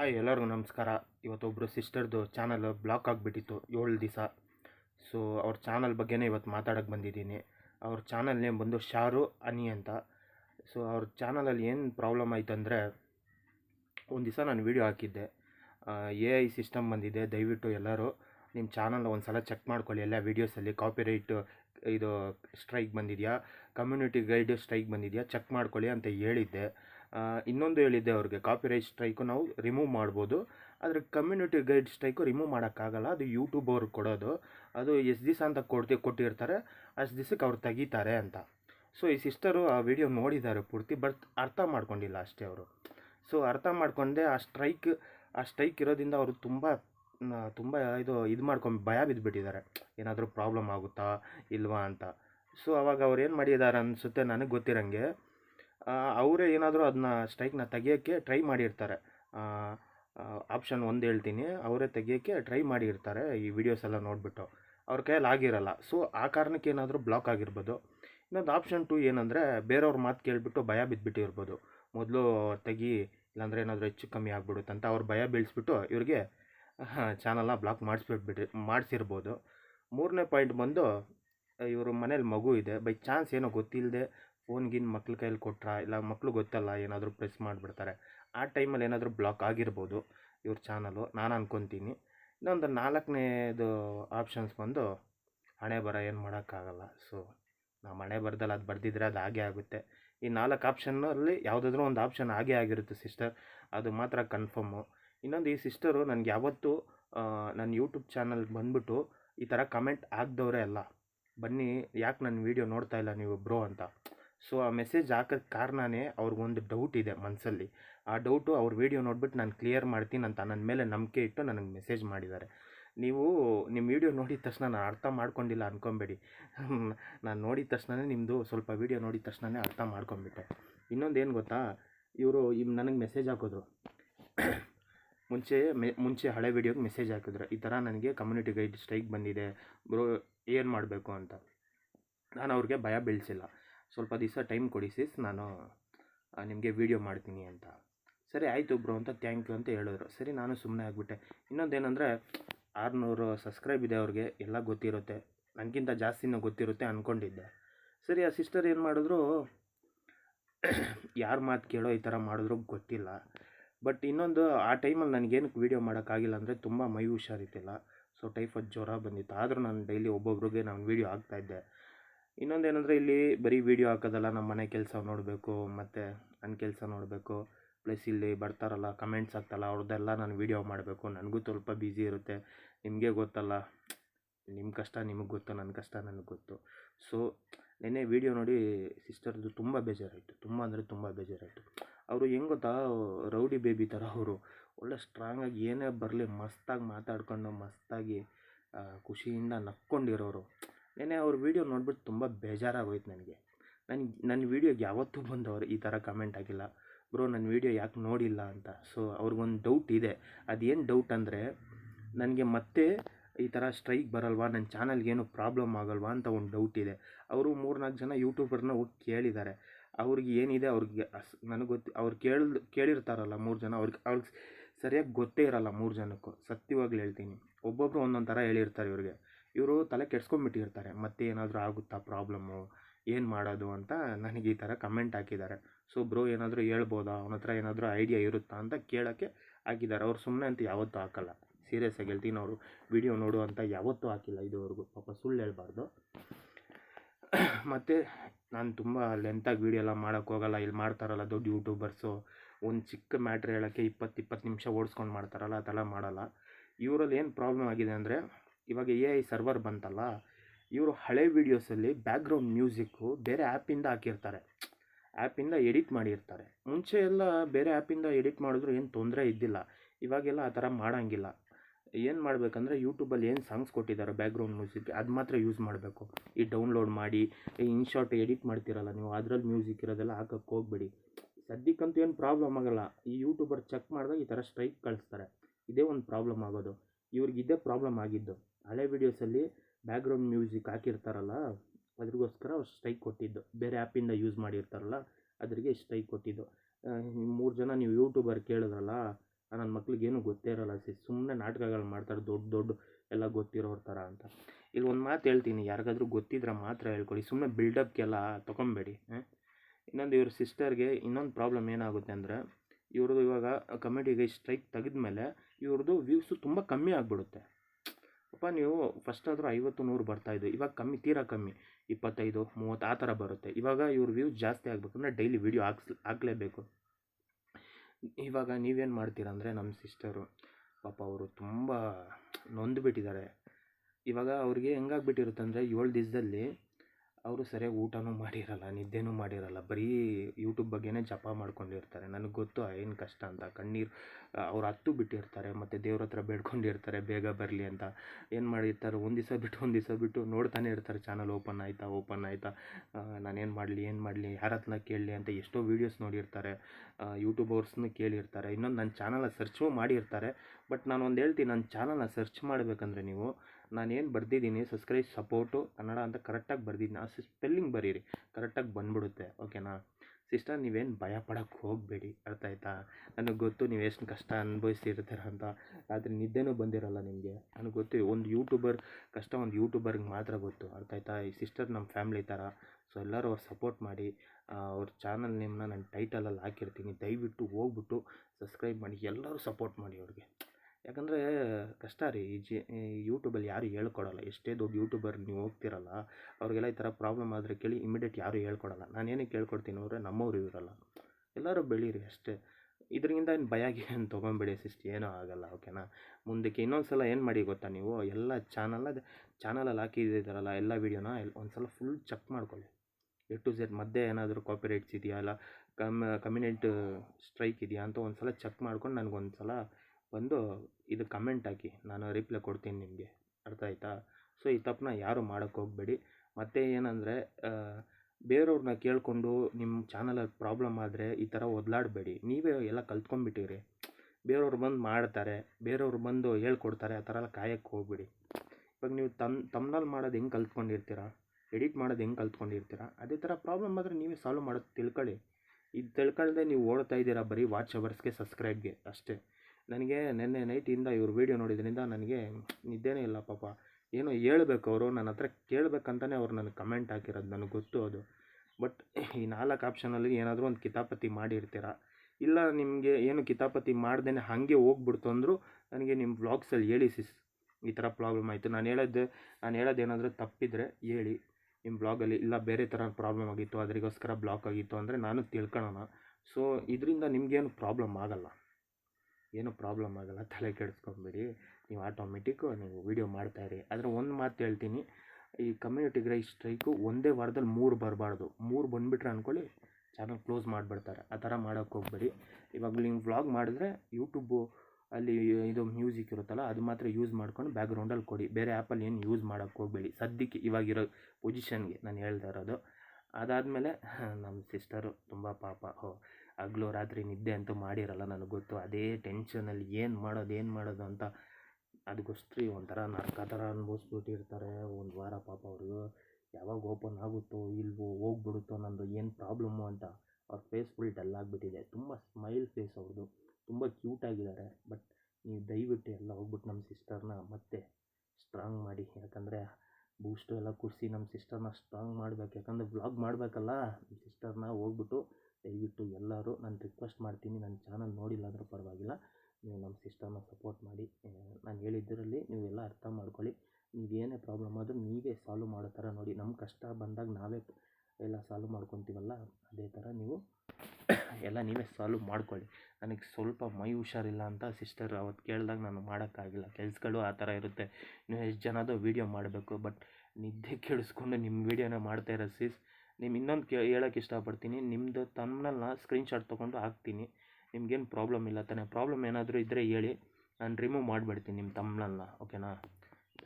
Hi, ಎಲ್ಲರಿಗೂ ನಮಸ್ಕಾರ. ಇವತ್ತೊಬ್ಬರು ಸಿಸ್ಟರ್ದು channel block ಆಗಿಬಿಟ್ಟಿತ್ತು ಏಳು ದಿವಸ. ಸೊ, ಅವ್ರ ಚಾನಲ್ ಬಗ್ಗೆನೇ ಇವತ್ತು ಮಾತಾಡೋಕ್ಕೆ ಬಂದಿದ್ದೀನಿ. ಅವ್ರ ಚಾನಲ್ ನೇಮ್ ಬಂದು ಶಾರು, ಅನಿ ಅಂತ. ಸೊ, ಅವ್ರ ಚಾನಲಲ್ಲಿ ಏನು ಪ್ರಾಬ್ಲಮ್ ಆಯ್ತು ಅಂದರೆ ಒಂದು ದಿವಸ ನಾನು ವೀಡಿಯೋ ಹಾಕಿದ್ದೆ. ಎ ಐ ಸಿಸ್ಟಮ್ ಬಂದಿದೆ, ದಯವಿಟ್ಟು ಎಲ್ಲರೂ. ನಿಮ್ಮ ಚಾನಲ್ ಒಂದು ಸಲ ಚೆಕ್ ಮಾಡ್ಕೊಳ್ಳಿ, ಎಲ್ಲ ವೀಡಿಯೋಸಲ್ಲಿ ಕಾಪಿರೈಟ್ ಇದು ಸ್ಟ್ರೈಕ್ ಬಂದಿದೆಯಾ? ಕಮ್ಯುನಿಟಿ ಗೈಡ್ ಸ್ಟ್ರೈಕ್ ಬಂದಿದೆಯಾ? ಚೆಕ್ ಮಾಡ್ಕೊಳ್ಳಿ ಅಂತ ಹೇಳಿದ್ದೆ. ಇನ್ನೊಂದು ಹೇಳಿದ್ದೆ ಅವ್ರಿಗೆ ಕಾಪಿರೈಟ್ ಸ್ಟ್ರೈಕು ನಾವು ರಿಮೂವ್ ಮಾಡ್ಬೋದು. ಆದರೆ ಕಮ್ಯುನಿಟಿ ಗೈಡ್ ಸ್ಟ್ರೈಕು ರಿಮೂವ್ ಮಾಡೋಕ್ಕಾಗಲ್ಲ. ಅದು ಯೂಟ್ಯೂಬ್ ಅವ್ರು ಕೊಡೋದು. ಅದು ಎಷ್ಟು ದಿವಸ ಅಂತ ಕೊಡ್ತಿ, ಕೊಟ್ಟಿರ್ತಾರೆ. ಅಷ್ಟು ದಿವಸಕ್ಕೆ ಅವ್ರು ತೆಗಿತಾರೆ ಅಂತ. ಸೊ ಈ ಸಿಸ್ಟರು ಆ ವಿಡಿಯೋ ನೋಡಿದ್ದಾರೆ ಪೂರ್ತಿ ಬಟ್ ಅರ್ಥ ಮಾಡ್ಕೊಂಡಿಲ್ಲ ಅಷ್ಟೇ ಅವರು. ಸೊ ಅರ್ಥ ಮಾಡ್ಕೊಂಡೆ, ಆ ಸ್ಟ್ರೈಕ್ ಆ ಸ್ಟ್ರೈಕ್ ಇರೋದ್ರಿಂದ ಅವರು ತುಂಬ ತುಂಬ ಇದು ಇದು ಮಾಡ್ಕೊಂಡು ಭಯ ಬಿದ್ದುಬಿಟ್ಟಿದ್ದಾರೆ ಏನಾದರೂ ಪ್ರಾಬ್ಲಮ್ ಆಗುತ್ತಾ, ಇಲ್ವಾ ಅಂತ. ಸೊ ಅವಾಗ ಅವ್ರು ಏನು ಮಾಡಿದ್ದಾರೆ ಅನಿಸುತ್ತೆ ನನಗೆ ಗೊತ್ತಿರಂಗೆ. ಅವರೇ ಏನಾದರೂ ಅದನ್ನ ಸ್ಟ್ರೈಕ್ನ ತೆಗಿಯೋಕ್ಕೆ ಟ್ರೈ ಮಾಡಿರ್ತಾರೆ. ಆಪ್ಷನ್ ಒಂದು ಹೇಳ್ತೀನಿ. ಅವರೇ ತೆಗಿಯೋಕ್ಕೆ ಟ್ರೈ ಮಾಡಿರ್ತಾರೆ ಈ ವಿಡಿಯೋಸ್ ಎಲ್ಲ ನೋಡಿಬಿಟ್ಟು. ಅವ್ರ ಕೈಯಲ್ಲಿ ಆಗಿರಲ್ಲ. ಸೊ, ಆ ಕಾರಣಕ್ಕೆ ಏನಾದರೂ ಬ್ಲಾಕ್ ಆಗಿರ್ಬೋದು. ಇನ್ನೊಂದು ಆಪ್ಷನ್ ಟು ಏನಂದರೆ, ಬೇರೆಯವ್ರ ಮಾತು ಕೇಳಿಬಿಟ್ಟು ಭಯ ಬಿದ್ದುಬಿಟ್ಟಿರ್ಬೋದು ಮೊದಲು ತೆಗಿ, ಇಲ್ಲಾಂದರೆ ಏನಾದರೂ ಹೆಚ್ಚು ಕಮ್ಮಿ ಆಗಿಬಿಡುತ್ತೆ ಅಂತ ಅವ್ರು ಭಯ ಬೀಳಿಸ್ಬಿಟ್ಟು ಇವ್ರಿಗೆ ಚಾನಲ್ನ ಬ್ಲಾಕ್ ಮಾಡಿಸ್ಬಿಟ್ಬಿಟ್ಟು ಮಾಡಿಸಿರ್ಬೋದು. ಮೂರನೇ ಪಾಯಿಂಟ್ ಬಂದು, ಇವರು ಮನೇಲಿ ಮಗು ಇದೆ. ಬೈ ಚಾನ್ಸ್ ಏನೋ ಗೊತ್ತಿಲ್ಲದೆ ಫೋನ್ಗಿನ್ ಮಕ್ಳ ಕೈಯಲ್ಲಿ ಕೊಟ್ರಾ, ಇಲ್ಲ ಮಕ್ಕಳು ಗೊತ್ತಲ್ಲ, ಏನಾದರೂ ಪ್ರೆಸ್ ಮಾಡಿಬಿಡ್ತಾರೆ. ಆ ಟೈಮಲ್ಲಿ ಏನಾದರೂ ಬ್ಲಾಕ್ ಆಗಿರ್ಬೋದು ಇವ್ರ ಚಾನಲು ನಾನು ಅಂದ್ಕೊತೀನಿ ಇನ್ನೊಂದು ನಾಲ್ಕನೇದು ಆಪ್ಷನ್ಸ್ ಬಂದು, ಹಣೆ ಬರ ಏನು ಮಾಡೋಕ್ಕಾಗಲ್ಲ. ಸೊ ನಮ್ಮ ಹಣೆ ಬರದಲ್ಲ ಅದು ಬರೆದಿದ್ರೆ ಅದು ಹಾಗೆ ಆಗುತ್ತೆ. ಈ ನಾಲ್ಕು ಆಪ್ಷನ್ನಲ್ಲಿ ಯಾವುದಾದ್ರೂ ಒಂದು ಆಪ್ಷನ್ ಆಗೇ ಆಗಿರುತ್ತೆ ಸಿಸ್ಟರ್. ಅದು ಮಾತ್ರ ಕನ್ಫರ್ಮು. ಇನ್ನೊಂದು ಈ ಸಿಸ್ಟರು ನನಗೆ ಯಾವತ್ತೂ ನನ್ನ ಯೂಟ್ಯೂಬ್ ಚಾನಲ್ ಬಂದುಬಿಟ್ಟು ಈ ಥರ ಕಮೆಂಟ್ ಆಗ್ದವರೇ ಅಲ್ಲ. ಬನ್ನಿ, ಯಾಕೆ ನನ್ನ ವೀಡಿಯೋ ನೋಡ್ತಾ ಇಲ್ಲ ನೀವು ಬ್ರೋ ಅಂತ. ಸೊ ಆ ಮೆಸೇಜ್ ಹಾಕೋಕ್ಕೆ ಕಾರಣನೇ ಅವ್ರಿಗೊಂದು ಡೌಟ್ ಇದೆ ಮನಸ್ಸಲ್ಲಿ ಆ ಡೌಟು ಅವ್ರ ವಿಡಿಯೋ ನೋಡ್ಬಿಟ್ಟು ನಾನು ಕ್ಲಿಯರ್ ಮಾಡ್ತೀನಿ ಅಂತ ನನ್ನ ಮೇಲೆ ನಂಬಿಕೆ ಇಟ್ಟು ನನಗೆ ಮೆಸೇಜ್ ಮಾಡಿದ್ದಾರೆ ನೀವು ನಿಮ್ಮ ವಿಡಿಯೋ ನೋಡಿದ ತಕ್ಷಣ ನಾನು ಅರ್ಥ ಮಾಡ್ಕೊಂಡಿಲ್ಲ ಅಂದ್ಕೊಬೇಡಿ ನಾನು ನೋಡಿದ ತಕ್ಷಣವೇ ನಿಮ್ಮದು ಸ್ವಲ್ಪ ವೀಡಿಯೋ ನೋಡಿದ ತಕ್ಷಣವೇ ಅರ್ಥ ಮಾಡ್ಕೊಂಬಿಟ್ಟೆ. ಇನ್ನೊಂದು ಏನು ಗೊತ್ತಾ? ಇವರು ಇವ್ ನನಗೆ ಮೆಸೇಜ್ ಹಾಕಿದ್ರು. ಮುಂಚೆ ಮುಂಚೆ ಹಳೆ ವೀಡಿಯೋಗೆ ಮೆಸೇಜ್ ಹಾಕಿದ್ರು. ಈ ಥರ ನನಗೆ ಕಮ್ಯುನಿಟಿ ಗೈಡ್ ಸ್ಟ್ರೈಕ್ ಬಂದಿದೆ. ಬ್ರೋ, ಏನು ಮಾಡಬೇಕು ಅಂತ. ನಾನು ಅವ್ರಿಗೆ ಭಯ ಬೀಳಿಸಿಲ್ಲ. ಸ್ವಲ್ಪ ದಿವಸ ಟೈಮ್ ಕೊಡಿ ಸಿಸ್ ನಾನು ನಿಮಗೆ ವೀಡಿಯೋ ಮಾಡ್ತೀನಿ ಅಂತ. ಸರಿ, ಆಯಿತು ಬ್ರೋ ಅಂತ ಥ್ಯಾಂಕ್ ಯು ಅಂತ ಹೇಳಿದ್ರು. ಸರಿ, ನಾನು ಸುಮ್ಮನೆ ಆಗಿಬಿಟ್ಟೆ. ಇನ್ನೊಂದೇನೆಂದರೆ, ಆರುನೂರು ಸಬ್ಸ್ಕ್ರೈಬ್ ಇದೆ ಅವ್ರಿಗೆ, ಎಲ್ಲ ಗೊತ್ತಿರುತ್ತೆ. ನನಗಿಂತ ಜಾಸ್ತಿನೂ ಗೊತ್ತಿರುತ್ತೆ ಅಂದ್ಕೊಂಡಿದ್ದೆ ಸರಿ, ಆ ಸಿಸ್ಟರ್ ಏನು ಮಾಡಿದ್ರು, ಯಾರ ಮಾತು ಕೇಳೋ ಈ ಥರ ಮಾಡಿದ್ರು ಗೊತ್ತಿಲ್ಲ. ಬಟ್ ಇನ್ನೊಂದು, ಆ ಟೈಮಲ್ಲಿ ನನಗೇನಕ್ಕೆ ವೀಡಿಯೋ ಮಾಡೋಕ್ಕಾಗಿಲ್ಲ ಅಂದರೆ ತುಂಬ ಮೈ ಹುಷಾರಿತ್ತಿಲ್ಲ ಸೊ ಟೈಫಾಯ್ಡ್ ಜ್ವರ ಬಂದಿತ್ತು. ಆದರೂ ನಾನು ಡೈಲಿ ಒಬ್ಬೊಬ್ರಿಗೆ ನಾನು ವೀಡಿಯೋ ಹಾಕ್ತಾಯಿದ್ದೆ ಇನ್ನೊಂದೇನೆಂದರೆ ಇಲ್ಲಿ ಬರೀ ವೀಡಿಯೋ ಹಾಕೋದಲ್ಲ ನಮ್ಮ ಮನೆ ಕೆಲಸ ನೋಡಬೇಕು, ಮತ್ತು ನನ್ನ ಕೆಲಸ ನೋಡಬೇಕು. ಪ್ಲಸ್ ಇಲ್ಲಿ ಬರ್ತಾರಲ್ಲ ಕಮೆಂಟ್ಸ್ ಆಗ್ತಲ್ಲ ಅವ್ರದ್ದೆಲ್ಲ ನಾನು ವೀಡಿಯೋ ಮಾಡಬೇಕು. ನನಗೂ ಸ್ವಲ್ಪ ಬ್ಯುಸಿ ಇರುತ್ತೆ. ನಿಮಗೆ ಗೊತ್ತಲ್ಲ ನಿಮ್ಮ ಕಷ್ಟ ನಿಮಗೆ ಗೊತ್ತು ನನ್ನ ಕಷ್ಟ ನನಗೆ ಗೊತ್ತು. ಸೊ ನೆನ್ನೆ ವೀಡಿಯೋ ನೋಡಿ ಸಿಸ್ಟರ್ದು ತುಂಬ ಬೇಜಾರಾಯಿತು. ತುಂಬ ಅಂದರೆ ತುಂಬ ಬೇಜಾರಾಯಿತು. ಅವರು ಹೆಂಗೆ ಗೊತ್ತಾ ರೌಡಿ ಬೇಬಿ ಥರ ಅವರು. ಒಳ್ಳೆ ಸ್ಟ್ರಾಂಗಾಗಿ ಏನೇ ಬರಲಿ, ಮಸ್ತಾಗಿ ಮಾತಾಡ್ಕೊಂಡು, ಮಸ್ತಾಗಿ ಖುಷಿಯಿಂದ ನಕ್ಕೊಂಡಿರೋರು. ನೆನ್ನೆ ಅವ್ರ ವೀಡಿಯೋ ನೋಡ್ಬಿಟ್ಟು ತುಂಬ ಬೇಜಾರಾಗೋಯ್ತು ನನಗೆ. ನನಗೆ ನನ್ನ ವೀಡಿಯೋಗೆ ಯಾವತ್ತೂ ಬಂದವರು ಈ ಥರ ಕಮೆಂಟ್ ಆಗಿಲ್ಲ. ಬ್ರೋ ನನ್ನ ವೀಡಿಯೋ ಯಾಕೆ ನೋಡಿಲ್ಲ ಅಂತ? ಸೊ ಅವ್ರಿಗೊಂದು ಡೌಟ್ ಇದೆ. ಅದೇನು ಡೌಟ್ ಅಂದರೆ, ನನಗೆ ಮತ್ತೆ ಈ ಥರ ಸ್ಟ್ರೈಕ್ ಬರಲ್ವಾ? ನನ್ನ ಚಾನಲ್ಗೇನು ಪ್ರಾಬ್ಲಮ್ ಆಗಲ್ವಾ ಅಂತ ಒಂದು ಡೌಟ್ ಇದೆ. ಅವರು ಮೂರ್ನಾಲ್ಕು ಜನ ಯೂಟ್ಯೂಬರ್ನ ಹೋಗಿ ಕೇಳಿದ್ದಾರೆ ಅವ್ರಿಗೆ ಏನಿದೆ ಅವ್ರಿಗೆ ಅಸ್, ನನಗೆ ಗೊತ್ತು ಅವ್ರು ಕೇಳ್, ಕೇಳಿರ್ತಾರಲ್ಲ ಮೂರು ಜನ, ಅವ್ರಿಗೆ ಅವ್ರಿಗೆ ಸರಿಯಾಗಿ ಗೊತ್ತೇ ಇರಲ್ಲ ಮೂರು ಜನಕ್ಕೂ. ಸತ್ಯವಾಗ್ಲೂ ಹೇಳ್ತೀನಿ. ಒಬ್ಬೊಬ್ಬರು ಒಂದೊಂದು ಥರ ಹೇಳಿರ್ತಾರೆ ಇವ್ರಿಗೆ. ಇವರು ತಲೆ ಕೆಡ್ಸ್ಕೊಂಡ್ಬಿಟ್ಟಿರ್ತಾರೆ ಮತ್ತೆ ಏನಾದರೂ ಆಗುತ್ತಾ ಪ್ರಾಬ್ಲಮ್ಮು? ಏನು ಮಾಡೋದು ಅಂತ ನನಗೆ ಈ ಥರ ಕಮೆಂಟ್ ಹಾಕಿದ್ದಾರೆ. ಸೊ ಬ್ರೋ, ಏನಾದರೂ ಹೇಳ್ಬೋದಾ? ಅವನ ಹತ್ರ ಏನಾದರೂ ಐಡಿಯಾ ಇರುತ್ತಾ ಅಂತ ಕೇಳೋಕ್ಕೆ ಹಾಕಿದ್ದಾರೆ. ಅವ್ರು ಸುಮ್ಮನೆ ಅಂತ ಯಾವತ್ತೂ ಹಾಕಲ್ಲ. ಸೀರಿಯಸ್ ಆಗಿ ಹೇಳ್ತೀನಿ ಅವರು. ವಿಡಿಯೋ ನೋಡು ಅಂತ ಯಾವತ್ತೂ ಹಾಕಿಲ್ಲ ಇದುವರೆಗೂ. ಪಾಪ ಸುಳ್ಳು ಹೇಳ್ಬಾರ್ದು. ಮತ್ತು ನಾನು ತುಂಬ ಲೆಂತಾಗಿ ವೀಡಿಯೋ ಎಲ್ಲ ಮಾಡೋಕ್ಕೆ ಹೋಗಲ್ಲ. ಇಲ್ಲಿ ಮಾಡ್ತಾರಲ್ಲ ದೊಡ್ಡ ಯೂಟ್ಯೂಬರ್ಸು ಒಂದು ಚಿಕ್ಕ ಮ್ಯಾಟ್ರ್ ಹೇಳೋಕ್ಕೆ ಇಪ್ಪತ್ತು ಇಪ್ಪತ್ತು ನಿಮಿಷ ಓಡಿಸ್ಕೊಂಡು ಮಾಡ್ತಾರಲ್ಲ, ಅದೆಲ್ಲ ಮಾಡಲ್ಲ. ಇವರಲ್ಲಿ ಏನು ಪ್ರಾಬ್ಲಮ್ ಆಗಿದೆ ಅಂದರೆ ಇವಾಗ ಎ ಐ ಸರ್ವರ್ ಬಂತಲ್ಲ, ಇವರು ಹಳೆ ವೀಡಿಯೋಸಲ್ಲಿ ಬ್ಯಾಕ್ಗ್ರೌಂಡ್ ಮ್ಯೂಸಿಕ್ಕು ಬೇರೆ ಆ್ಯಪಿಂದ ಹಾಕಿರ್ತಾರೆ. ಆ್ಯಪಿಂದ ಎಡಿಟ್ ಮಾಡಿರ್ತಾರೆ. ಮುಂಚೆ ಎಲ್ಲ ಬೇರೆ ಆ್ಯಪಿಂದ ಎಡಿಟ್ ಮಾಡಿದ್ರು ಏನು ತೊಂದರೆ ಇದ್ದಿಲ್ಲ. ಇವಾಗೆಲ್ಲ ಆ ಥರ ಮಾಡೋಂಗಿಲ್ಲ. ಏನು ಮಾಡಬೇಕಂದ್ರೆ ಯೂಟ್ಯೂಬಲ್ಲಿ ಏನು ಸಾಂಗ್ಸ್ ಕೊಟ್ಟಿದ್ದಾರೆ ಬ್ಯಾಕ್ಗ್ರೌಂಡ್ ಮ್ಯೂಸಿಕ್ ಅದು ಮಾತ್ರ ಯೂಸ್ ಮಾಡಬೇಕು. ಈ ಡೌನ್ಲೋಡ್ ಮಾಡಿ ಇನ್ ಶಾರ್ಟ್ ಎಡಿಟ್ ಮಾಡ್ತಿರಲ್ಲ ನೀವು, ಅದರಲ್ಲಿ ಮ್ಯೂಸಿಕ್ ಇರೋದೆಲ್ಲ ಹಾಕಕ್ಕೆ ಹೋಗ್ಬೇಡಿ. ಸದ್ಯಕ್ಕಂತೂ ಏನು ಪ್ರಾಬ್ಲಮ್ ಆಗೋಲ್ಲ. ಈ ಯೂಟ್ಯೂಬರ್ ಚೆಕ್ ಮಾಡಿದಾಗ ಈ ಥರ ಸ್ಟ್ರೈಕ್ ಕಳಿಸ್ತಾರೆ. ಇದೇ ಒಂದು ಪ್ರಾಬ್ಲಮ್ ಆಗೋದು. ಇವ್ರಿಗೆ ಇದೇ ಪ್ರಾಬ್ಲಮ್ ಆಗಿದ್ದು. ಹಳೆ ವೀಡಿಯೋಸಲ್ಲಿ ಬ್ಯಾಕ್ಗ್ರೌಂಡ್ ಮ್ಯೂಸಿಕ್ ಹಾಕಿರ್ತಾರಲ್ಲ, ಅದ್ರಿಗೋಸ್ಕರ ಅವ್ರು ಸ್ಟ್ರೈಕ್ ಕೊಟ್ಟಿದ್ದು. ಬೇರೆ ಆ್ಯಪಿಂದ ಯೂಸ್ ಮಾಡಿರ್ತಾರಲ್ಲ, ಅದ್ರಿಗೆ ಸ್ಟ್ರೈಕ್ ಕೊಟ್ಟಿದ್ದು. ಮೂರು ಜನ ನೀವು ಯೂಟ್ಯೂಬರ್ ಕೇಳಿದ್ರಲ್ಲ ನನ್ನ ಮಕ್ಳಿಗೇನು ಗೊತ್ತೇ ಇರೋಲ್ಲ, ಸಿ ಸುಮ್ಮನೆ ನಾಟಕಗಳು ಮಾಡ್ತಾರೆ, ದೊಡ್ಡ ದೊಡ್ಡ ಎಲ್ಲ ಗೊತ್ತಿರೋರ ಥರ ಅಂತ. ಇಲ್ಲಿ ಒಂದು ಮಾತು ಹೇಳ್ತೀನಿ, ಯಾರಿಗಾದ್ರೂ ಗೊತ್ತಿದ್ರೆ ಮಾತ್ರ ಹೇಳ್ಕೊಳ್ಳಿ ಸುಮ್ಮನೆ ಬಿಲ್ಡಪ್ಗೆಲ್ಲ ತೊಗೊಬೇಡಿ ಇನ್ನೊಂದು ಇವ್ರ ಸಿಸ್ಟರ್ಗೆ ಇನ್ನೊಂದು ಪ್ರಾಬ್ಲಮ್ ಏನಾಗುತ್ತೆ ಅಂದರೆ ಇವ್ರದ್ದು ಇವಾಗ ಕಮಿಟಿಗೆ ಸ್ಟ್ರೈಕ್ ತೆಗೆದ್ಮೇಲೆ ಇವ್ರದ್ದು ವ್ಯೂಸು ತುಂಬ ಕಮ್ಮಿ ಆಗಿಬಿಡುತ್ತೆ. ಅಪ್ಪ ನೀವು ಫಸ್ಟ್ ಆದರೂ ಐವತ್ತು ನೂರು ಬರ್ತಾಯಿದ್ದು ಇವಾಗ ಕಮ್ಮಿ, ತೀರಾ ಕಮ್ಮಿ. ಇಪ್ಪತ್ತೈದು, ಮೂವತ್ತು, ಆ ಥರ ಬರುತ್ತೆ. ಇವಾಗ ಇವ್ರ ವ್ಯೂಸ್ ಜಾಸ್ತಿ ಆಗಬೇಕಂದ್ರೆ ಡೈಲಿ ವೀಡಿಯೋ ಹಾಕ್ಸ್, ಹಾಕಲೇಬೇಕು. ಇವಾಗ ನೀವೇನು ಮಾಡ್ತೀರಾ ಅಂದರೆ ನಮ್ಮ ಸಿಸ್ಟರು ಪಾಪ ಅವರು ತುಂಬ ನೊಂದುಬಿಟ್ಟಿದ್ದಾರೆ. ಇವಾಗ ಅವ್ರಿಗೆ ಹೆಂಗಾಗ್ಬಿಟ್ಟಿರುತ್ತೆ ಅಂದರೆ ಏಳು ದಿವಸದಲ್ಲಿ ಅವರು ಸರಿಯಾಗಿ ಊಟನೂ ಮಾಡಿರಲ್ಲ, ನಿದ್ದೆನೂ ಮಾಡಿರಲ್ಲ, ಬರೀ ಯೂಟ್ಯೂಬ್ ಬಗ್ಗೆನೇ ಜಪ ಮಾಡ್ಕೊಂಡಿರ್ತಾರೆ. ನನಗೆ ಗೊತ್ತು ಏನು ಕಷ್ಟ ಅಂತ. ಕಣ್ಣೀರು ಅವ್ರು ಹತ್ತು ಬಿಟ್ಟಿರ್ತಾರೆ, ಮತ್ತು ದೇವ್ರ ಹತ್ರ ಬೇಡ್ಕೊಂಡಿರ್ತಾರೆ, ಬೇಗ ಬರಲಿ ಅಂತ. ಏನು ಮಾಡಿರ್ತಾರೆ, ಒಂದು ದಿವಸ ಬಿಟ್ಟು, ಒಂದು ದಿವಸ ಬಿಟ್ಟು ನೋಡ್ತಾನೆ ಇರ್ತಾರೆ ಚಾನಲ್ ಓಪನ್ ಆಯಿತಾ ಓಪನ್ ಆಯಿತಾ. ನಾನೇನು ಮಾಡಲಿ, ಏನು ಮಾಡಲಿ ಯಾರ ಹತ್ರನ ಕೇಳಲಿ ಅಂತ ಎಷ್ಟೋ ವೀಡಿಯೋಸ್ ನೋಡಿರ್ತಾರೆ. ಯೂಟ್ಯೂಬರ್ಸ್ನ ಕೇಳಿರ್ತಾರೆ. ಇನ್ನೊಂದು ನನ್ನ ಚಾನಲ್ನ ಸರ್ಚು ಮಾಡಿರ್ತಾರೆ. ಬಟ್ ನಾನು ಒಂದು ಹೇಳ್ತೀನಿ ನನ್ನ ಚಾನಲ್ನ ಸರ್ಚ್ ಮಾಡಬೇಕಂದ್ರೆ ನೀವು ನಾನೇನು ಬರ್ದಿದ್ದೀನಿ ಸಬ್ಸ್ಕ್ರೈಬ್ ಸಪೋರ್ಟು ಕನ್ನಡ ಅಂತ ಕರೆಕ್ಟಾಗಿ ಬರ್ದಿದ್ದೀನಿ ಆ ಸ್ಪೆಲ್ಲಿಂಗ್ ಬರೀರಿ ಕರೆಕ್ಟಾಗಿ ಬಂದ್ಬಿಡುತ್ತೆ ಓಕೆನಾ ಸಿಸ್ಟರ್ ನೀವೇನು ಭಯ ಪಡೋಕ್ಕೆ ಹೋಗಬೇಡಿ, ಅರ್ಥ ಆಯ್ತಾ? ನನಗೆ ಗೊತ್ತು ನೀವು ಎಷ್ಟು ಕಷ್ಟ ಅನುಭವಿಸ್ತಿರ್ತೀರ ಅಂತ ರಾತ್ರಿ ನಿದ್ದೆನೂ ಬಂದಿರಲ್ಲ ನಿಮಗೆ. ನನಗೆ ಗೊತ್ತು, ಒಂದು ಯೂಟ್ಯೂಬರ್ ಕಷ್ಟ ಒಂದು ಯೂಟ್ಯೂಬರ್ಗೆ ಮಾತ್ರ ಗೊತ್ತು, ಅರ್ಥ ಆಯ್ತಾ? ಈ ಸಿಸ್ಟರ್ ನಮ್ಮ ಫ್ಯಾಮ್ಲಿ ಥರ ಸೊ ಎಲ್ಲರೂ ಅವ್ರು ಸಪೋರ್ಟ್ ಮಾಡಿ ಅವ್ರ ಚಾನಲ್ ನೇಮ್ನ ನಾನು ಟೈಟಲಲ್ಲಿ ಹಾಕಿರ್ತೀನಿ, ದಯವಿಟ್ಟು ಹೋಗ್ಬಿಟ್ಟು ಸಬ್ಸ್ಕ್ರೈಬ್ ಮಾಡಿ, ಎಲ್ಲರೂ ಸಪೋರ್ಟ್ ಮಾಡಿ ಅವ್ರಿಗೆ. ಯಾಕಂದರೆ ಕಷ್ಟ ರೀ, ಈ ಜಿ ಯೂಟ್ಯೂಬಲ್ಲಿ ಯಾರೂ ಹೇಳ್ಕೊಡಲ್ಲ. ಎಷ್ಟೇ ದೊಡ್ಡ ಯೂಟ್ಯೂಬರ್ ನೀವು ಹೋಗ್ತಿರಲ್ಲ, ಅವ್ರಿಗೆಲ್ಲ ಈ ಥರ ಪ್ರಾಬ್ಲಮ್ ಆದರೆ ಕೇಳಿ ಇಮಿಡಿಯೇಟ್ ಯಾರೂ ಹೇಳ್ಕೊಡಲ್ಲ. ನಾನು ಏನಕ್ಕೆ ಹೇಳ್ಕೊಡ್ತೀನಿ ಅಂದರೆ ನಮ್ಮವ್ರು ಇವರಲ್ಲ. ಎಲ್ಲರೂ ಬೆಳೀರಿ ಅಷ್ಟೇ. ಇದರಿಂದ ಏನು ಭಯ ಏನು ತೊಗೊಂಬೇಡಿ ಸಿಸ್ಟ್, ಏನೂ ಆಗಲ್ಲ ಓಕೆನಾ ಮುಂದಕ್ಕೆ ಇನ್ನೊಂದು ಸಲ ಏನು ಮಾಡಿ ಗೊತ್ತಾ ನೀವು? ಎಲ್ಲ ಚಾನಲ್ ಚಾನಲಲ್ಲಿ ಹಾಕಿದ್ದೀರಲ್ಲ ಎಲ್ಲ ವೀಡಿಯೋನ ಒಂದು ಸಲ ಫುಲ್ ಚೆಕ್ ಮಾಡ್ಕೊಳ್ಳಿ. ಎ ಟು ಝೆಡ್ ಮಧ್ಯೆ ಏನಾದರೂ ಕಾಪಿರೈಟ್ಸ್ ಇದೆಯಾ, ಇಲ್ಲ, ಕಮ್ ಕಮ್ಯುನೆಂಟ್ ಸ್ಟ್ರೈಕ್ ಇದೆಯಾ ಅಂತ ಒಂದು ಸಲ ಚೆಕ್ ಮಾಡ್ಕೊಂಡು ನನಗೊಂದು ಸಲ ಬಂದು ಇದು ಕಮೆಂಟ್ ಹಾಕಿ, ನಾನು ರಿಪ್ಲೈ ಕೊಡ್ತೀನಿ ನಿಮಗೆ. ಅರ್ಥ ಆಯಿತಾ? ಸೊ ಈ ತಪ್ಪನ್ನ ಯಾರೂ ಮಾಡೋಕ್ಕೆ ಹೋಗಬೇಡಿ. ಮತ್ತು ಏನಂದರೆ ಬೇರೆಯವ್ರನ್ನ ಕೇಳಿಕೊಂಡು ನಿಮ್ಮ ಚಾನಲಲ್ಲಿ ಪ್ರಾಬ್ಲಮ್ ಆದರೆ ಈ ಥರ ಒದಲಾಡಬೇಡಿ. ನೀವೇ ಎಲ್ಲ ಕಲ್ತ್ಕೊಂಡ್ಬಿಟ್ಟಿರಿ. ಬೇರೆಯವ್ರು ಬಂದು ಮಾಡ್ತಾರೆ. ಬೇರೆಯವ್ರು ಬಂದು ಹೇಳ್ಕೊಡ್ತಾರೆ. ಆ ಥರ ಎಲ್ಲ ಕಾಯಕ್ಕೆ ಹೋಗ್ಬಿಡಿ. ಇವಾಗ ನೀವು ತಮ್ಮ ತಮ್ನಲ್ಲಿ ಮಾಡೋದು ಹೆಂಗೆ ಕಲ್ತ್ಕೊಂಡಿರ್ತೀರ? ಎಡಿಟ್ ಮಾಡೋದು ಹೆಂಗೆ ಕಲ್ತ್ಕೊಂಡಿರ್ತೀರ? ಅದೇ ಥರ ಪ್ರಾಬ್ಲಮ್ ಆದರೆ ನೀವೇ ಸಾಲ್ವ್ ಮಾಡೋದು ತಿಳ್ಕೊಳ್ಳಿ. ಇದು ತಿಳ್ಕೊಳ್ದೆ ನೀವು ಓಡ್ತಾ ಇದ್ದೀರಾ ಬರೀ ವಾಚ್ ಅವರ್ಸ್ಗೆ ಸಬ್ಸ್ಕ್ರೈಬ್ಗೆ ಅಷ್ಟೇ. ನನಗೆ ನಿನ್ನೆ ನೈಟಿಂದ ಇವ್ರ ವೀಡಿಯೋ ನೋಡಿದ್ರಿಂದ ನನಗೆ ನಿದ್ದೆನೇ ಇಲ್ಲ ಪಾಪ. ಏನೋ ಹೇಳ್ಬೇಕು ಅವರು ನನ್ನ ಹತ್ರ ಕೇಳಬೇಕಂತಲೇ ಅವ್ರು ನನಗೆ ಕಮೆಂಟ್ ಹಾಕಿರೋದು, ನನಗೆ ಗೊತ್ತು ಅದು. ಬಟ್ ಈ ನಾಲ್ಕು ಆಪ್ಷನಲ್ಲಿ ಏನಾದರೂ ಒಂದು ಕಿತಾಪತಿ ಮಾಡಿರ್ತೀರ? ಇಲ್ಲ ನಿಮಗೆ ಏನು ಕಿತಾಪತಿ ಮಾಡ್ದೇ ಹಾಗೆ ಹೋಗ್ಬಿಡ್ತು ಅಂದರೂ ನನಗೆ ನಿಮ್ಮ ವ್ಲಾಗ್ಸಲ್ಲಿ ಹೇಳಿ ಸಿಸ್ ಈ ಥರ ಪ್ರಾಬ್ಲಮ್ ಆಯಿತು. ನಾನು ಹೇಳೋದು, ನಾನು ಹೇಳೋದೇನಾದರೂ ತಪ್ಪಿದರೆ ಹೇಳಿ. ನಿಮ್ಮ ಬ್ಲಾಗಲ್ಲಿ ಇಲ್ಲ, ಬೇರೆ ಥರ ಪ್ರಾಬ್ಲಮ್ ಆಗಿತ್ತು, ಅದರಿಗೋಸ್ಕರ ಬ್ಲಾಕ್ ಆಗಿತ್ತು ಅಂದರೆ ನಾನು ತಿಳ್ಕೊಳ್ಳೋಣ ಸೊ ಇದರಿಂದ ನಿಮಗೇನು ಪ್ರಾಬ್ಲಮ್ ಆಗಲ್ಲ. ಏನೂ ಪ್ರಾಬ್ಲಮ್ ಆಗೋಲ್ಲ, ತಲೆ ಕೆಡಿಸ್ಕೊಂಬೇಡಿ. ನೀವು ಆಟೋಮೆಟಿಕ್ಕು ನೀವು ವೀಡಿಯೋ ಮಾಡ್ತಾಯಿರಿ ಆದರೆ ಒಂದು ಮಾತು ಹೇಳ್ತೀನಿ, ಈ ಕಮ್ಯುನಿಟಿ ಗ್ರೈ ಸ್ಟ್ರೈಕು ಒಂದೇ ವಾರದಲ್ಲಿ ಮೂರು ಬರಬಾರ್ದು. ಮೂರು ಬಂದುಬಿಟ್ರೆ ಅಂದ್ಕೊಳ್ಳಿ ಚಾನಲ್ ಕ್ಲೋಸ್ ಮಾಡಿಬಿಡ್ತಾರೆ. ಆ ಥರ ಮಾಡೋಕ್ಕೆ ಹೋಗ್ಬೇಡಿ. ಇವಾಗ ನೀವು ವ್ಲಾಗ್ ಮಾಡಿದ್ರೆ ಯೂಟ್ಯೂಬು ಅಲ್ಲಿ ಇದು ಮ್ಯೂಸಿಕ್ ಇರುತ್ತಲ್ಲ, ಅದು ಮಾತ್ರ ಯೂಸ್ ಮಾಡ್ಕೊಂಡು ಬ್ಯಾಕ್ಗ್ರೌಂಡಲ್ಲಿ ಕೊಡಿ. ಬೇರೆ ಆ್ಯಪಲ್ಲಿ ಏನು ಯೂಸ್ ಮಾಡೋಕ್ಕೆ ಹೋಗಬೇಡಿ. ಸದ್ಯಕ್ಕೆ ಇವಾಗಿರೋ ಪೊಸಿಷನ್ಗೆ ನಾನು ಹೇಳ್ತಾ ಇರೋದು. ಅದಾದಮೇಲೆ ನಮ್ಮ ಸಿಸ್ಟರು ತುಂಬ ಪಾಪ. ಹೋ ಹಗ್ಲು ರಾತ್ರಿ ನಿದ್ದೆ ಅಂತೂ ಮಾಡಿರಲ್ಲ ನನಗೆ ಗೊತ್ತು. ಅದೇ ಟೆನ್ಷನಲ್ಲಿ ಏನು ಮಾಡೋದು ಏನು ಮಾಡೋದು ಅಂತ ಅದಕ್ಕೋಸ್ಕರ ಒಂಥರ ನರ್ಕ ಥರ ಅನುಭವಿಸ್ಬಿಟ್ಟಿರ್ತಾರೆ. ಒಂದು ವಾರ ಪಾಪ ಅವ್ರಿಗೆ ಯಾವಾಗ ಓಪನ್ ಆಗುತ್ತೋ ಇಲ್ವೋ ಹೋಗ್ಬಿಡುತ್ತೋ ನಂದು ಏನು ಪ್ರಾಬ್ಲಮ್ಮು ಅಂತ ಅವ್ರ ಫೇಸ್ ಫುಲ್ ಡಲ್ ಆಗಿಬಿಟ್ಟಿದೆ. ತುಂಬ ಸ್ಮೈಲ್ ಫೇಸ್ ಅವ್ರದ್ದು ತುಂಬ ಕ್ಯೂಟಾಗಿದ್ದಾರೆ ಬಟ್ ನೀವು ದಯವಿಟ್ಟು ಎಲ್ಲ ಹೋಗ್ಬಿಟ್ಟು ನಮ್ಮ ಸಿಸ್ಟರ್ನ ಮತ್ತೆ ಸ್ಟ್ರಾಂಗ್ ಮಾಡಿ. ಯಾಕಂದರೆ ಬೂಸ್ಟು ಎಲ್ಲ ಕುಡಿಸಿ ನಮ್ಮ ಸಿಸ್ಟರ್ನ ಸ್ಟ್ರಾಂಗ್ ಮಾಡ್ಬೇಕು. ಯಾಕಂದರೆ ವ್ಲಾಗ್ ಮಾಡಬೇಕಲ್ಲ ನಮ್ಮ ಸಿಸ್ಟರ್ನ ಹೋಗ್ಬಿಟ್ಟು ದಯವಿಟ್ಟು ಎಲ್ಲರೂ ನಾನು ರಿಕ್ವೆಸ್ಟ್ ಮಾಡ್ತೀನಿ, ನನ್ನ ಚಾನಲ್ ನೋಡಿಲ್ಲ ಅಂದರೂ ಪರವಾಗಿಲ್ಲ. ನೀವು ನಮ್ಮ ಸಿಸ್ಟರ್ನ ಸಪೋರ್ಟ್ ಮಾಡಿ. ನಾನು ಹೇಳಿದ್ದರಲ್ಲಿ ನೀವೆಲ್ಲ ಅರ್ಥ ಮಾಡ್ಕೊಳ್ಳಿ. ನೀವೇನೇ ಪ್ರಾಬ್ಲಮ್ ಆದರೂ ನೀವೇ ಸಾಲ್ವ್ ಮಾಡೋ ಥರ ನೋಡಿ. ನಮ್ಮ ಕಷ್ಟ ಬಂದಾಗ ನಾವೇ ಎಲ್ಲ ಸಾಲ್ವ್ ಮಾಡ್ಕೊತೀವಲ್ಲ? ಅದೇ ಥರ ನೀವು ಎಲ್ಲ ನೀವೇ ಸಾಲ್ವ್ ಮಾಡ್ಕೊಳ್ಳಿ. ನನಗೆ ಸ್ವಲ್ಪ ಮೈ ಹುಷಾರಿಲ್ಲ ಅಂತ ಸಿಸ್ಟರ್ ಅವತ್ತು ಕೇಳಿದಾಗ ನಾನು ಮಾಡೋಕ್ಕಾಗಿಲ್ಲ. ಕೆಲಸಗಳು ಆ ಥರ ಇರುತ್ತೆ. ನೀವು ಎಷ್ಟು ಜನದೋ ವೀಡಿಯೋ ಮಾಡಬೇಕು ಬಟ್ ನಿದ್ದೆ ಕೇಳಿಸ್ಕೊಂಡು ನಿಮ್ಮ ವೀಡಿಯೋನ ಮಾಡ್ತಾ ಇರೋ ಸಿಸ್ ನಿಮ್ಮ ಇನ್ನೊಂದು ಕೇ ಹೇಳೋಕ್ಕೆ ಇಷ್ಟಪಡ್ತೀನಿ. ನಿಮ್ಮದು ತಮ್ಮನಲ್ಲ ಸ್ಕ್ರೀನ್ಶಾಟ್ ತೊಗೊಂಡು ಹಾಕ್ತೀನಿ. ನಿಮ್ಗೇನು ಪ್ರಾಬ್ಲಮ್ ಇಲ್ಲ ತಾನೇ. ಪ್ರಾಬ್ಲಮ್ ಏನಾದರೂ ಇದ್ದರೆ ಹೇಳಿ. ನಾನು ರಿಮೂವ್ ಮಾಡಿಬಿಡ್ತೀನಿ ನಿಮ್ಮ ತಮ್ಮನಲ್ಲ ಓಕೆನಾ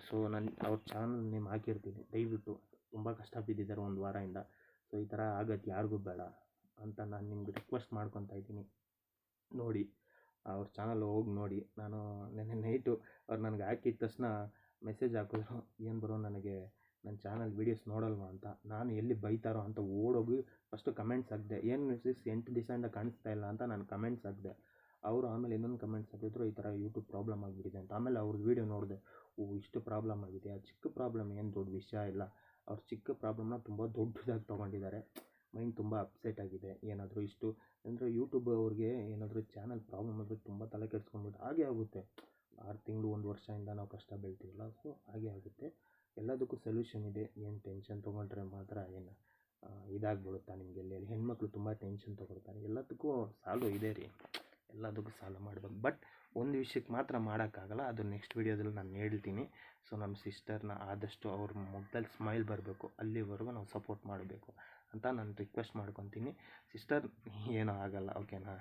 ಸೊ ನಾನು, ಅವ್ರ ಚಾನಲ್ ನಿಮ್ಮ ಹಾಕಿರ್ತೀನಿ. ದಯವಿಟ್ಟು. ತುಂಬ ಕಷ್ಟ ಬಿದ್ದಿದ್ದಾರೆ ಒಂದು ವಾರದಿಂದ. ಸೊ ಈ ಥರ ಆಗತ್ತೆ ಯಾರಿಗೂ ಬೇಡ ಅಂತ ನಾನು ನಿಮ್ಗೆ ರಿಕ್ವೆಸ್ಟ್ ಮಾಡ್ಕೊತಾ ಇದ್ದೀನಿ. ನೋಡಿ, ಅವ್ರ ಚಾನಲ್ ಹೋಗಿ ನೋಡಿ. ನಾನು ನೆನ್ನೆ ನೈಟು ಅವ್ರು ನನಗೆ ಹಾಕಿದ ತಕ್ಷಣ ಮೆಸೇಜ್ ಹಾಕಿದ್ರು. ಏನು ಬರೋ ನನಗೆ? ನನ್ನ ಚಾನಲ್ ವೀಡಿಯೋಸ್ ನೋಡಲ್ವಾ ಅಂತ. ನಾನು ಎಲ್ಲಿ ಬೈತಾರೋ ಅಂತ ಓಡೋಗಿ ಫಸ್ಟು ಕಮೆಂಟ್ಸ್ ಹಾಕಿದೆ. ಏನು ಮಿಸ್ಸಿಸ್ ಎಂಟು ದಿವಸದಿಂದ ಕಾಣಿಸ್ತಾ ಇಲ್ಲ ಅಂತ ನಾನು ಕಮೆಂಟ್ಸ್ ಹಾಕಿದೆ. ಅವರು ಆಮೇಲೆ ಇನ್ನೊಂದು ಕಮೆಂಟ್ಸ್ ಹಾಕಿದ್ರು ಈ ಥರ ಯೂಟ್ಯೂಬ್ ಪ್ರಾಬ್ಲಮ್ ಆಗಿಬಿಟ್ಟಿದೆ ಅಂತ. ಆಮೇಲೆ ಅವ್ರದ್ದು ವೀಡಿಯೋ ನೋಡಿದೆ. ಓ, ಇಷ್ಟು ಪ್ರಾಬ್ಲಮ್ ಆಗಿದೆ. ಆ ಚಿಕ್ಕ ಪ್ರಾಬ್ಲಮ್ ಏನು ದೊಡ್ಡ ವಿಷಯ ಇಲ್ಲ. ಅವ್ರ ಚಿಕ್ಕ ಪ್ರಾಬ್ಲಮ್ನ ತುಂಬ ದೊಡ್ಡದಾಗಿ ತೊಗೊಂಡಿದ್ದಾರೆ ಮೈಂಡ್ ತುಂಬ ಅಪ್ಸೆಟ್ ಆಗಿದೆ. ಏನಾದರೂ ಇಷ್ಟು ಅಂದರೆ ಯೂಟ್ಯೂಬ್ ಅವ್ರಿಗೆ ಏನಾದರೂ ಚಾನಲ್ ಪ್ರಾಬ್ಲಮ್ ಆದರೆ ತುಂಬ ತಲೆ ಕೆಡಿಸ್ಕೊಂಡ್ಬಿಟ್ಟು ಹಾಗೆ ಆಗುತ್ತೆ. ಆರು ತಿಂಗಳು, ಒಂದು ವರ್ಷದಿಂದ ನಾವು ಕಷ್ಟ ಬೀಳ್ತೀವಲ್ಲ. ಸೊ ಹಾಗೆ ಆಗುತ್ತೆ. ಎಲ್ಲದಕ್ಕೂ ಸೊಲ್ಯೂಷನ್ ಇದೆ. ಏನು ಟೆನ್ಷನ್ ತೊಗೊಂಡ್ರೆ ಮಾತ್ರ ಏನು ಇದಾಗ್ಬಿಡುತ್ತಾ ನಿಮಗೆ ಎಲ್ಲೆಲ್ಲಿ ಹೆಣ್ಮಕ್ಳು ತುಂಬ ಟೆನ್ಷನ್ ತೊಗೊಳ್ತಾರೆ. ಎಲ್ಲದಕ್ಕೂ ಸಾಲು ಇದೆ ರೀ. ಎಲ್ಲದಕ್ಕೂ ಸಾಲು ಮಾಡ್ಬೇಕು ಬಟ್ ಒಂದು ವಿಷಯಕ್ಕೆ ಮಾತ್ರ ಮಾಡೋಕ್ಕಾಗಲ್ಲ. ಅದು ನೆಕ್ಸ್ಟ್ ವೀಡಿಯೋದಲ್ಲಿ ನಾನು ಹೇಳ್ತೀನಿ. ಸೊ ನಮ್ಮ ಸಿಸ್ಟರ್ನ ಆದಷ್ಟು ಅವ್ರ ಮುಖದಲ್ಲಿ ಸ್ಮೈಲ್ ಬರಬೇಕು. ಅಲ್ಲಿವರೆಗೂ ನಾವು ಸಪೋರ್ಟ್ ಮಾಡಬೇಕು ಅಂತ ನಾನು ರಿಕ್ವೆಸ್ಟ್ ಮಾಡ್ಕೊತೀನಿ. ಸಿಸ್ಟರ್ ಏನೂ ಆಗಲ್ಲ. ಓಕೆನಾ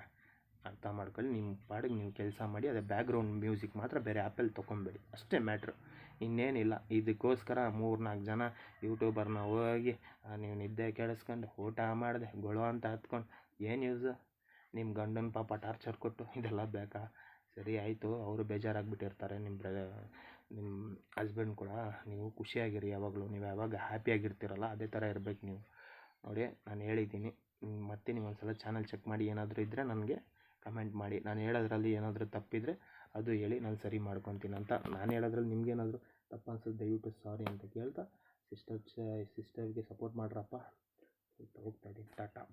ಅರ್ಥ ಮಾಡ್ಕೊಳ್ಳಿ, ನಿಮ್ಮ ಪಾಡಿಗೆ ನೀವು ಕೆಲಸ ಮಾಡಿ, ಅದೇ ಬ್ಯಾಕ್ಗ್ರೌಂಡ್ ಮ್ಯೂಸಿಕ್ ಮಾತ್ರ ಬೇರೆ ಆ್ಯಪಲ್ಲಿ ತೊಗೊಬೇಡಿ ಅಷ್ಟೇ ಮ್ಯಾಟ್ರ್ ಇನ್ನೇನಿಲ್ಲ. ಇದಕ್ಕೋಸ್ಕರ ಮೂರು ನಾಲ್ಕು ಜನ ಯೂಟ್ಯೂಬರ್ನ ಹೋಗಿ ನೀವು ನಿದ್ದೆ ಕೆಡಿಸ್ಕೊಂಡು ಊಟ ಮಾಡಿದೆ, ಗೊಳು ಅಂತ ಹತ್ಕೊಂಡು, ಏನು ಯೂಸ್ ನಿಮ್ಮ ಗಂಡನ ಪಾಪ ಟಾರ್ಚರ್ ಕೊಟ್ಟು, ಇದೆಲ್ಲ ಬೇಕಾ? ಸರಿ, ಆಯಿತು. ಅವರು ಬೇಜಾರಾಗ್ಬಿಟ್ಟಿರ್ತಾರೆ. ನಿಮ್ಮ ಬ್ರ ನಿಮ್ಮ ಹಸ್ಬೆಂಡ್ ಕೂಡ, ನೀವು ಖುಷಿಯಾಗಿರಿ ಯಾವಾಗಲೂ. ನೀವು ಯಾವಾಗ ಹ್ಯಾಪಿಯಾಗಿರ್ತೀರಲ್ಲ ಅದೇ ಥರ ಇರ್ಬೇಕು ನೀವು. ನೋಡಿ, ನಾನು ಹೇಳಿದ್ದೀನಿ. ಮತ್ತೆ ನೀವು ಒಂದು ಸಲ ಚಾನಲ್ ಚೆಕ್ ಮಾಡಿ ಏನಾದರೂ ಇದ್ದರೆ ನನಗೆ ಕಮೆಂಟ್ ಮಾಡಿ. ನಾನು ಹೇಳೋದ್ರಲ್ಲಿ ಏನಾದರೂ ತಪ್ಪಿದರೆ ಅದು ಹೇಳಿ, ನಾನು ಸರಿ ಮಾಡ್ಕೊತೀನಿ ಅಂತ. ನಾನು ಹೇಳೋದ್ರಲ್ಲಿ ನಿಮಗೇನಾದರೂ ತಪ್ಪು ಅನ್ಸಿದ್ರೆ ದಯವಿಟ್ಟು ಸಾರಿ ಅಂತ ಕೇಳ್ತಾ. ಸಿಸ್ಟರ್ಸ್ ಸಿಸ್ಟರ್ಗೆ ಸಪೋರ್ಟ್ ಮಾಡ್ರಪ್ಪ. ಹೋಗ್ತಾ ಇದ್ದೀನಿ ಟಾಟಾ.